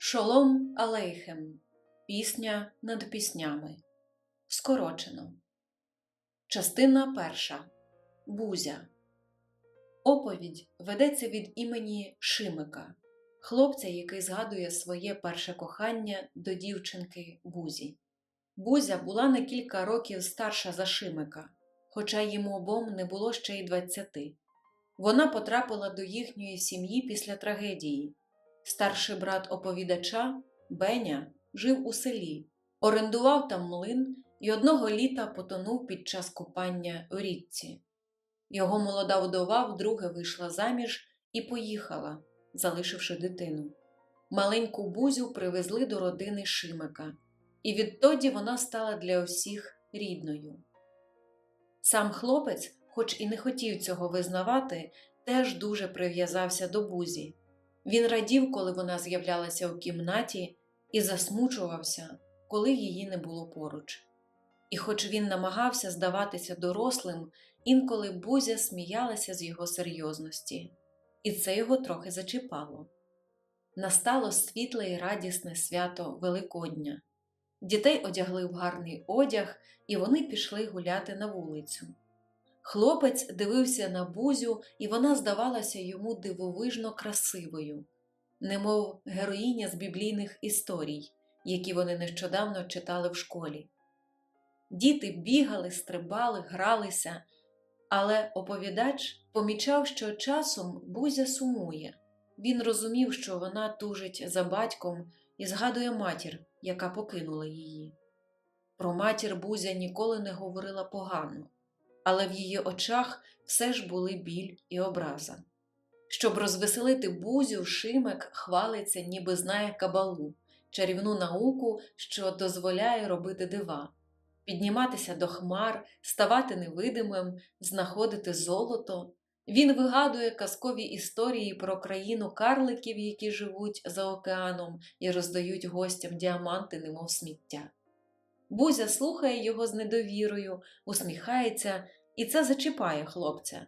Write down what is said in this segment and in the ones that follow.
Шолом Алейхем. Пісня над піснями. Скорочено. Частина перша. Бузя. Оповідь ведеться від імені Шимика, хлопця, який згадує своє перше кохання до дівчинки Бузі. Бузя була на кілька років старша за Шимика, хоча їм обом не було ще й двадцяти. Вона потрапила до їхньої сім'ї після трагедії. Старший брат оповідача, Беня, жив у селі, орендував там млин і одного літа потонув під час купання у річці. Його молода вдова вдруге вийшла заміж і поїхала, залишивши дитину. Маленьку бузю привезли до родини Шимика, і відтоді вона стала для усіх рідною. Сам хлопець, хоч і не хотів цього визнавати, теж дуже прив'язався до бузі. Він радів, коли вона з'являлася у кімнаті, і засмучувався, коли її не було поруч. І хоч він намагався здаватися дорослим, інколи Бузя сміялася з його серйозності, і це його трохи зачіпало. Настало світле і радісне свято Великодня. Дітей одягли в гарний одяг, і вони пішли гуляти на вулицю. Хлопець дивився на бузю, і вона здавалася йому дивовижно красивою, немов героїня з біблійних історій, які вони нещодавно читали в школі. Діти бігали, стрибали, гралися, але оповідач помічав, що часом Бузя сумує. Він розумів, що вона тужить за батьком і згадує матір, яка покинула її. Про матір Бузя ніколи не говорила погано, але в її очах все ж були біль і образа. Щоб розвеселити Бузю, Шимек хвалиться, ніби знає кабалу, чарівну науку, що дозволяє робити дива підніматися до хмар, ставати невидимим, знаходити золото. Він вигадує казкові історії про країну карликів, які живуть за океаном і роздають гостям діаманти, немов сміття. Бузя слухає його з недовірою, усміхається, і це зачіпає хлопця.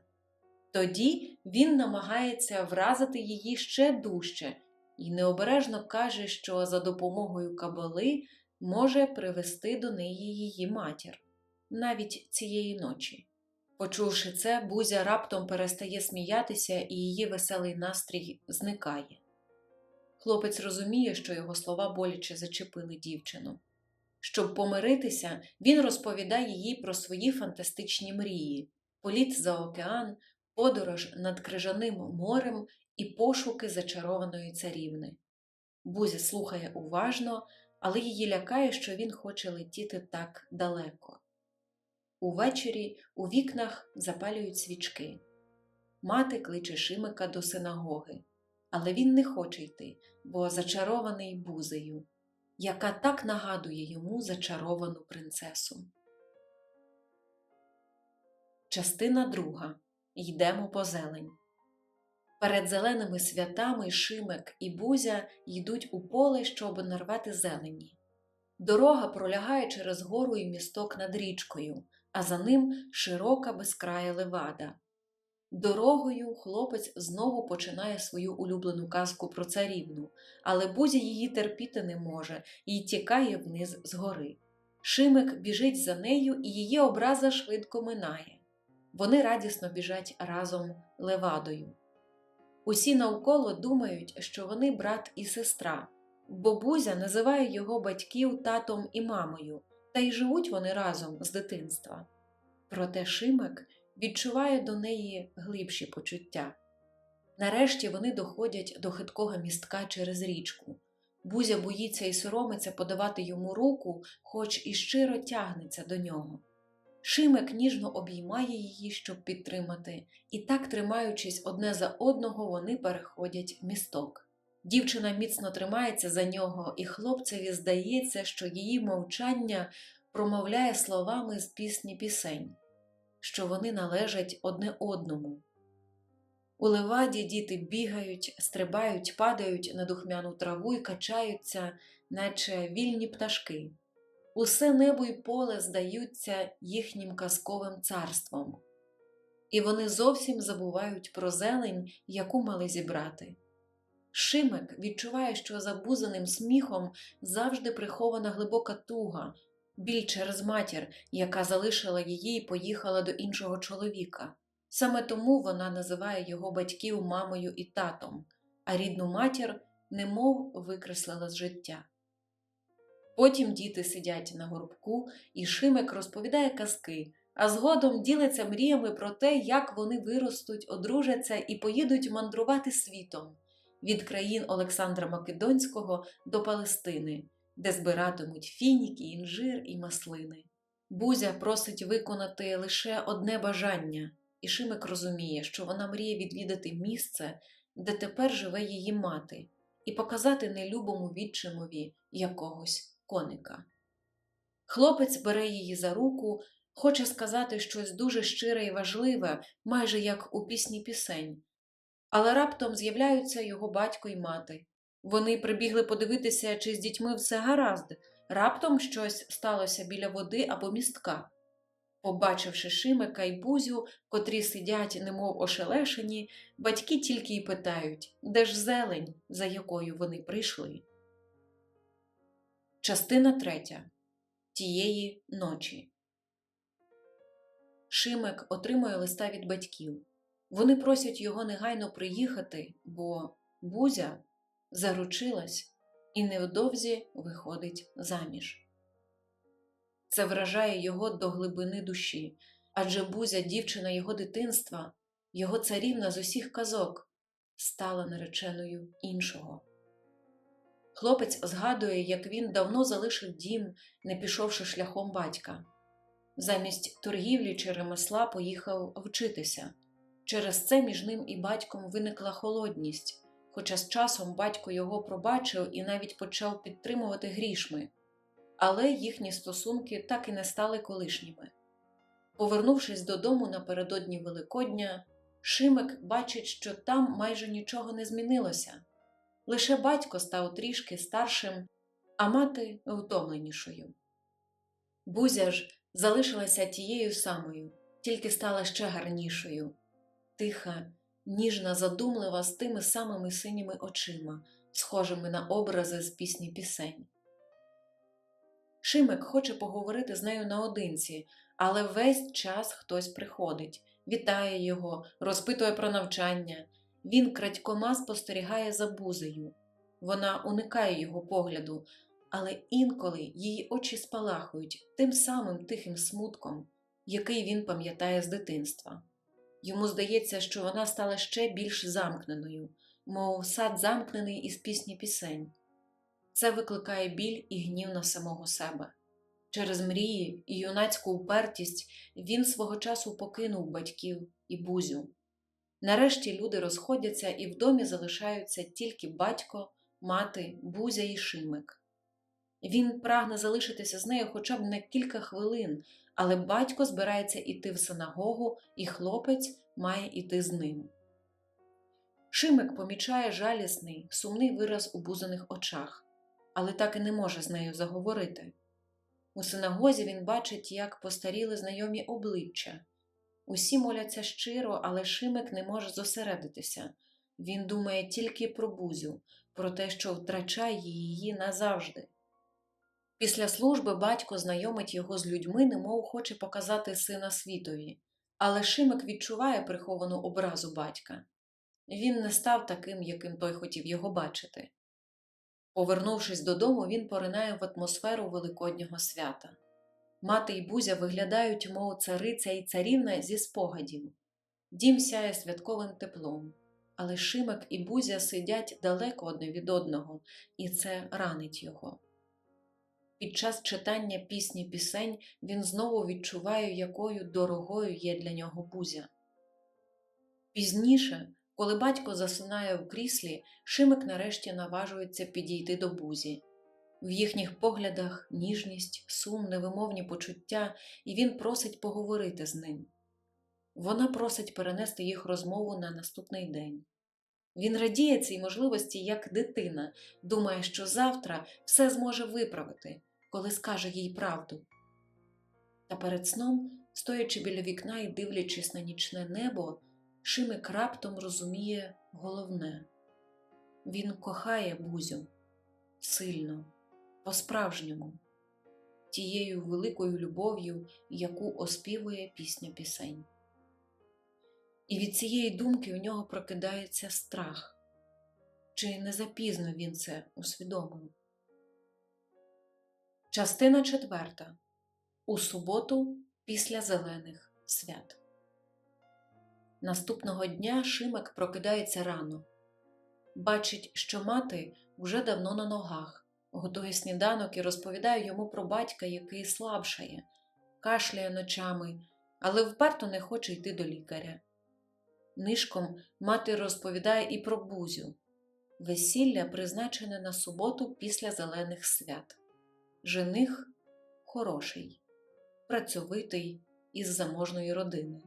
Тоді він намагається вразити її ще дужче і необережно каже, що за допомогою кабали може привести до неї її матір навіть цієї ночі. Почувши це, Бузя раптом перестає сміятися, і її веселий настрій зникає. Хлопець розуміє, що його слова боляче зачепили дівчину. Щоб помиритися, він розповідає їй про свої фантастичні мрії, політ за океан, подорож над крижаним морем і пошуки зачарованої царівни. Бузя слухає уважно, але її лякає, що він хоче летіти так далеко. Увечері у вікнах запалюють свічки. Мати кличе Шимика до синагоги, але він не хоче йти, бо зачарований бузею, яка так нагадує йому зачаровану принцесу. Частина друга. Йдемо по зелень. Перед зеленими святами Шимек і Бузя йдуть у поле, щоб нарвати зелені. Дорога пролягає через гору і місток над річкою, а за ним широка безкрая левада. Дорогою хлопець знову починає свою улюблену казку про царівну, але Бузя її терпіти не може і тікає вниз з гори. Шимик біжить за нею, і її образа швидко минає. Вони радісно біжать разом левадою. Усі навколо думають, що вони брат і сестра, бо Бузя називає його батьків татом і мамою, та й живуть вони разом з дитинства. Проте Шимик відчуває до неї глибші почуття. Нарешті вони доходять до хиткого містка через річку. Бузя боїться і соромиться подавати йому руку, хоч і щиро тягнеться до нього. Шимик ніжно обіймає її, щоб підтримати, і так, тримаючись одне за одного, вони переходять місток. Дівчина міцно тримається за нього, і хлопцеві здається, що її мовчання промовляє словами з пісні пісень, що вони належать одне одному. У леваді діти бігають, стрибають, падають на духмяну траву і качаються, наче вільні пташки. Усе небо й поле здаються їхнім казковим царством, і вони зовсім забувають про зелень, яку мали зібрати. Шимик відчуває, що за бузаним сміхом завжди прихована глибока туга, біль через матір, яка залишила її і поїхала до іншого чоловіка. Саме тому вона називає його батьків мамою і татом, а рідну матір немов викреслила з життя. Потім діти сидять на горбку, і Шимик розповідає казки, а згодом ділиться мріями про те, як вони виростуть, одружаться і поїдуть мандрувати світом від країн Олександра Македонського до Палестини, де збиратимуть фініки, інжир і маслини. Бузя просить виконати лише одне бажання, і Шимик розуміє, що вона мріє відвідати місце, де тепер живе її мати, і показати нелюбому відчимові якогось коника. Хлопець бере її за руку, хоче сказати щось дуже щире і важливе, майже як у пісні пісень. Але раптом з'являються його батько і мати. Вони прибігли подивитися, чи з дітьми все гаразд, раптом щось сталося біля води або містка. Побачивши Шимика й Бузю, котрі сидять, немов ошелешені, батьки тільки й питають, де ж зелень, за якою вони прийшли. Частина третя. Тієї ночі. Шимик отримує листа від батьків. Вони просять його негайно приїхати, бо Бузя заручилась і невдовзі виходить заміж. Це вражає його до глибини душі, адже Бузя, дівчина його дитинства, його царівна з усіх казок, стала нареченою іншого. Хлопець згадує, як він давно залишив дім, не пішовши шляхом батька. Замість торгівлі чи ремесла поїхав вчитися. Через це між ним і батьком виникла холодність, хоча з часом батько його пробачив і навіть почав підтримувати грішми, але їхні стосунки так і не стали колишніми. Повернувшись додому напередодні Великодня, Шимик бачить, що там майже нічого не змінилося. Лише батько став трішки старшим, а мати втомленішою. Бузя ж залишилася тією самою, тільки стала ще гарнішою, тиха, ніжна, задумлива з тими самими синіми очима, схожими на образи з пісні пісень. Шимик хоче поговорити з нею наодинці, але весь час хтось приходить, вітає його, розпитує про навчання. Він крадькома спостерігає за бузею. Вона уникає його погляду, але інколи її очі спалахують тим самим тихим смутком, який він пам'ятає з дитинства. Йому здається, що вона стала ще більш замкненою, мов сад замкнений із пісні пісень. Це викликає біль і гнів на самого себе. Через мрії і юнацьку упертість він свого часу покинув батьків і бузю. Нарешті люди розходяться і в домі залишаються тільки батько, мати, бузя і шимик. Він прагне залишитися з нею хоча б на кілька хвилин, але батько збирається іти в синагогу, і хлопець має іти з ним. Шимик помічає жалісний, сумний вираз у бузаних очах, але так і не може з нею заговорити. У синагозі він бачить, як постаріли знайомі обличчя. Усі моляться щиро, але Шимик не може зосередитися. Він думає тільки про бузю, про те, що втрачає її назавжди. Після служби батько знайомить його з людьми, немов хоче показати сина світові, але Шимик відчуває приховану образу батька. Він не став таким, яким той хотів його бачити. Повернувшись додому, він поринає в атмосферу Великоднього свята. Мати й Бузя виглядають, мов цариця і царівна зі спогадів. Дім сяє святковим теплом, але Шимик і Бузя сидять далеко одне від одного, і це ранить його. Під час читання пісні пісень він знову відчуває, якою дорогою є для нього Бузя. Пізніше, коли батько засинає в кріслі, Шимик нарешті наважується підійти до Бузі. В їхніх поглядах ніжність, сум, невимовні почуття, і він просить поговорити з ним. Вона просить перенести їх розмову на наступний день. Він радіє цій можливості як дитина, думає, що завтра все зможе виправити, коли скаже їй правду. Та перед сном, стоячи біля вікна і дивлячись на нічне небо, Шимик раптом розуміє головне Він кохає Бузю сильно, по-справжньому, тією великою любов'ю, яку оспівує пісня пісень. І від цієї думки у нього прокидається страх. Чи не запізно він це усвідомив? Частина четверта. У суботу після зелених свят. Наступного дня Шимик прокидається рано. Бачить, що мати вже давно на ногах, готує сніданок і розповідає йому про батька, який слабшає, кашляє ночами, але вперто не хоче йти до лікаря. Нишком мати розповідає і про Бузю. Весілля призначене на суботу після зелених свят. Жених хороший, працьовитий із заможної родини.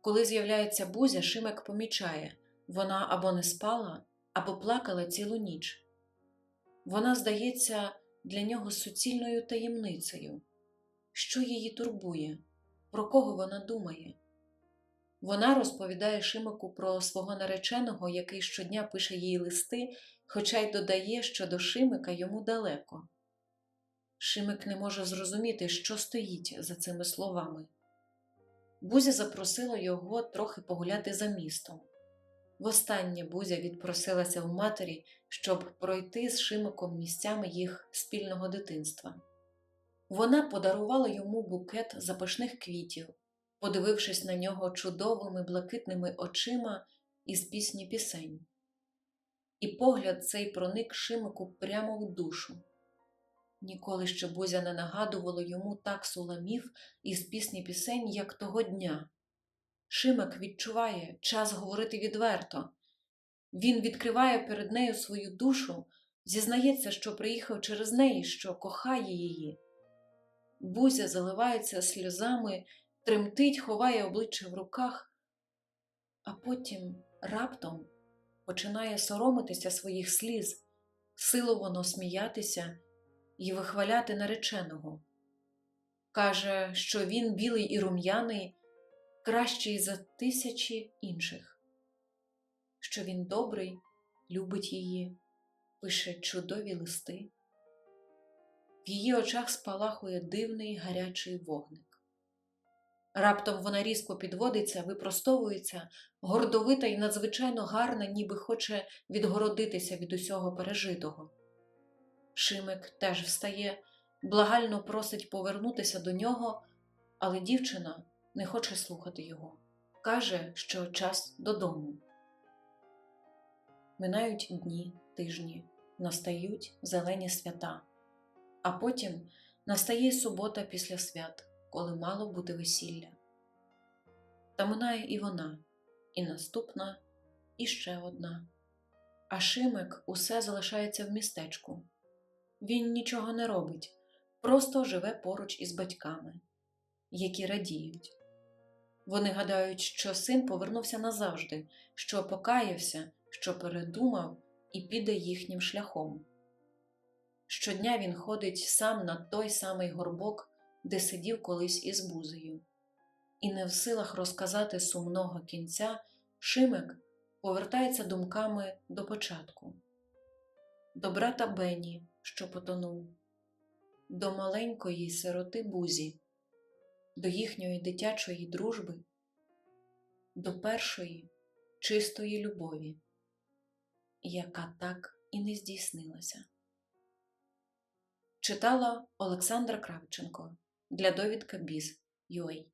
Коли з'являється Бузя, Шимек помічає вона або не спала, або плакала цілу ніч. Вона здається для нього суцільною таємницею. Що її турбує? Про кого вона думає? Вона розповідає Шимику про свого нареченого, який щодня пише їй листи, хоча й додає, що до Шимика йому далеко. Шимик не може зрозуміти, що стоїть за цими словами. Бузя запросила його трохи погуляти за містом. Востаннє Бузя відпросилася в матері, щоб пройти з Шимиком місцями їх спільного дитинства. Вона подарувала йому букет запашних квітів, подивившись на нього чудовими блакитними очима із пісні пісень. І погляд цей проник Шимику прямо в душу. Ніколи ще Бузя не нагадувало йому так суламів із пісні пісень, як того дня. Шимик відчуває час говорити відверто. Він відкриває перед нею свою душу, зізнається, що приїхав через неї, що кохає її. Бузя заливається сльозами, тремтить, ховає обличчя в руках, а потім раптом починає соромитися своїх сліз, силовано сміятися і вихваляти нареченого. Каже, що він білий і рум'яний, кращий за тисячі інших, що він добрий, любить її, пише чудові листи. В її очах спалахує дивний гарячий вогник. Раптом вона різко підводиться, випростовується, гордовита і надзвичайно гарна, ніби хоче відгородитися від усього пережитого. Шимик теж встає, благально просить повернутися до нього, але дівчина не хоче слухати його. Каже, що час додому. Минають дні, тижні, настають зелені свята, а потім настає субота після свят, коли мало бути весілля. Та минає і вона, і наступна, і ще одна. А Шимик усе залишається в містечку. Він нічого не робить, просто живе поруч із батьками, які радіють. Вони гадають, що син повернувся назавжди, що покаявся, що передумав і піде їхнім шляхом. Щодня він ходить сам на той самий горбок, де сидів колись із бузею, і не в силах розказати сумного кінця, Шимик повертається думками до початку, до брата Бені, що потонув, до маленької сироти Бузі, до їхньої дитячої дружби, до першої чистої любові, яка так і не здійснилася. Читала Олександра Кравченко для довідка Біз.UA